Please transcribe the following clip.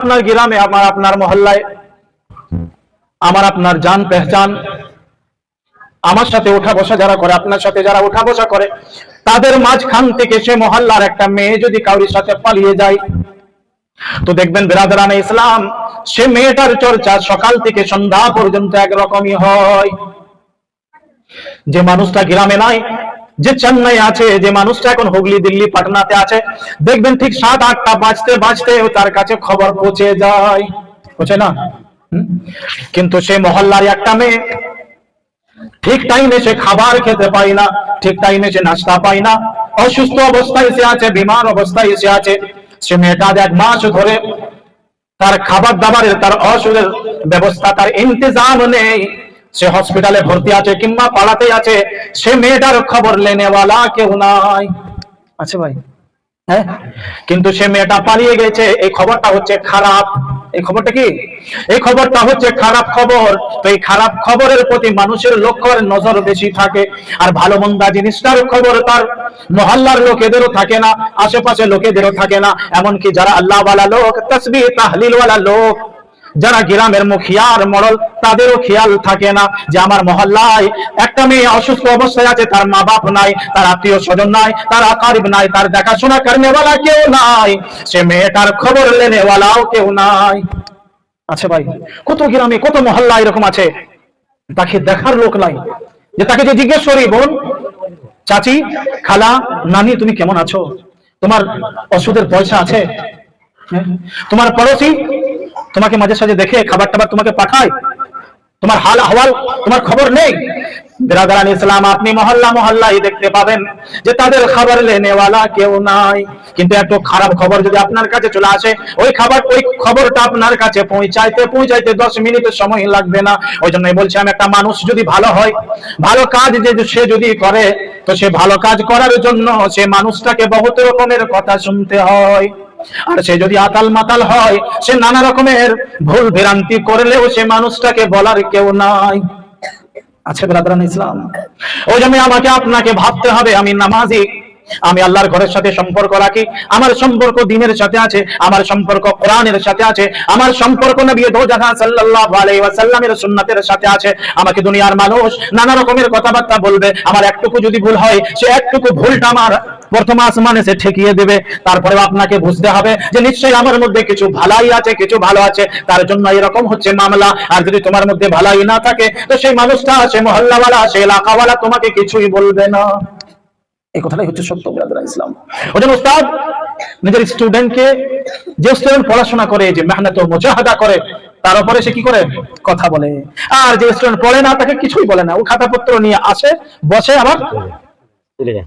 আপনার গ্রামে, আমার আপনার মহল্লায়, আমার আপনার জান পেহচান, আমার সাথে ওঠা বসা যারা করে, আপনার সাথে যারা ওঠা বসা করে, তাদের মাঝখান থেকে সে মহল্লার একটা মেয়ে যদি কাউরির সাথে পালিয়ে যায়, তো দেখবেন বেরাদারানে ইসলাম, সে মেয়েটার চর্চা সকাল থেকে সন্ধ্যা পর্যন্ত একরকমই হয়। যে মানুষটা গ্রামে নাই যে চেন্নাই আছে, যে মানুষটা এখন হুগলি, দিল্লি, পাটনাতে আছে, দেখবেন ঠিক সাত, আটটা বাজতে বাজতে তার কাছে খবর পৌঁছে যায়। পৌঁছে না? কিন্তু সে মহল্লার একটা মেয়ে। ঠিক টাইমে সে খাবার খেতে পায় না, ঠিক টাইমে সে নাস্তা পায় না। অসুস্থ অবস্থায় সে আছে, বিমার অবস্থায় সে আছে। সে মেয়েটা এক মাস ধরে তার খাবার দাবারের তার ওষুধের ব্যবস্থা, তার ইন্তজাম নেই। সে হসপিটালে ভর্তি আছে কিংবা পাড়াতে আছে, সে মেয়েটার খবর লেনেওয়ালা কেউ নাই। আছে ভাই? হ্যাঁ? কিন্তু সে মেয়েটা পালিয়ে গেছে, এই খবরটা হচ্ছে খারাপ। এই খবরটা কি? এই খবরটা হচ্ছে খারাপ খবর। তো এই খারাপ খবরের প্রতি মানুষের লক্ষ্যের নজর বেশি থাকে, আর ভালো মন্দা জিনিসটার খবর তার মহল্লার লোকেদেরও থাকে না আশেপাশে লোকেদেরও থাকে না। এমনকি যারা আল্লাহ ওয়ালা লোক তসবি তাহলিল ওয়ালা লোক যারা গ্রামের মুখিয়ার মরল, তাদেরও খেয়াল থাকে না যে আমার মহল্লায় একটা মেয়ে অসুস্থ অবস্থায় আছে, তার মা বাপ নাই, তার আত্মীয় স্বজন নাই, তার আকারিব নাই, তার দেখাশোনা করেনেওয়ালা কেউ নাই। সে মেয়েটার খবর লেনেওয়ালাও কেউ নাই। আছে ভাই, কত গ্রামে, কত মহল্লা এরকম আছে? তাকে দেখার লোক নাই। যে তাকে যে জিজ্ঞেস করি, বোন, চাচি, খালা, নানি, তুমি কেমন আছো? তোমার ওষুধের পয়সা আছে? হ্যাঁ? তোমার পড়োশি তোমাকে মাঝে সাঝে দেখে খাবার টাবার তোমাকে পাঠায়। তোমার হাল আহওয়াল, তোমার খবর নেই। বিরাদারান ইসলাম, আপনি মহল্লা মহল্লাই দেখতে পাবেন যে তাদের খাবার লেনেওয়ালা কেউ নাই। কিন্তু একটু খারাপ খবর যদি আপনার কাছে চলে আসে, ওই খাবার, ওই খবরটা আপনার কাছে পৌঁছাইতে পৌঁছাইতে দশ মিনিটের সময় লাগবে না। ওই জন্যই বলছিলাম একটা মানুষ যদি ভালো হয়, ভালো কাজ যে সে যদি করে, তো সে ভালো কাজ করার জন্য সে মানুষটাকে বহুত রকমের কথা শুনতে হয়। আর সে যদি আতাল মাতাল হয়, সে নানা রকমের ভুল ভ্রান্তি করলেও সে মানুষটাকে বলার কেউ নাই। আচ্ছা ইসলাম। ওই জন্য আমাকে আপনাকে ভাবতে হবে, আমি নামাজি। আমি আল্লাহর ঘরের সাথে সম্পর্ক রাখি, আমার সম্পর্ক দিনের সাথে আছে, আমার সম্পর্ক কোরআনের সাথে আছে, আমার সম্পর্ক নবী দো জাহান সাল্লাল্লাহু আলাইহি ওয়াসাল্লামের সুন্নাতের সাথে আছে, আমাকে দুনিয়ার মানুষ নানা রকমের কথাবার্তা বলবে, আমার একটুকু যদি ভুল হয়, সে একটুকু ভুলটা আমার প্রথম আসমানে সে ঠেকিয়ে দেবে তারপরে আপনাকে বুঝতে হবে যে নিশ্চয়ই আমার মধ্যে কিছু ভালাই আছে, কিছু ভালো আছে, তার জন্য এরকম হচ্ছে মামলা, আর যদি তোমার মধ্যে ভালাই না থাকে, তো সেই মানুষটা, সে মহল্লাওয়ালা, সে এলাকাওয়ালা তোমাকে কিছুই বলবে না। এই কথাটাই হচ্ছে সত্য ব্রাদার ইসলাম। ওজন উস্তাদ নিজের স্টুডেন্টকে যে স্টুডেন্ট পড়াশোনা করে যে মেহনত ও মুজাহাদা করে তার উপরে সে কি করে? কথা বলে। আর যে স্টুডেন্ট পড়ে না তাকে কিছুই বলে না। ও খাতাপত্র নিয়ে আসে বসে আবার চলে যায়।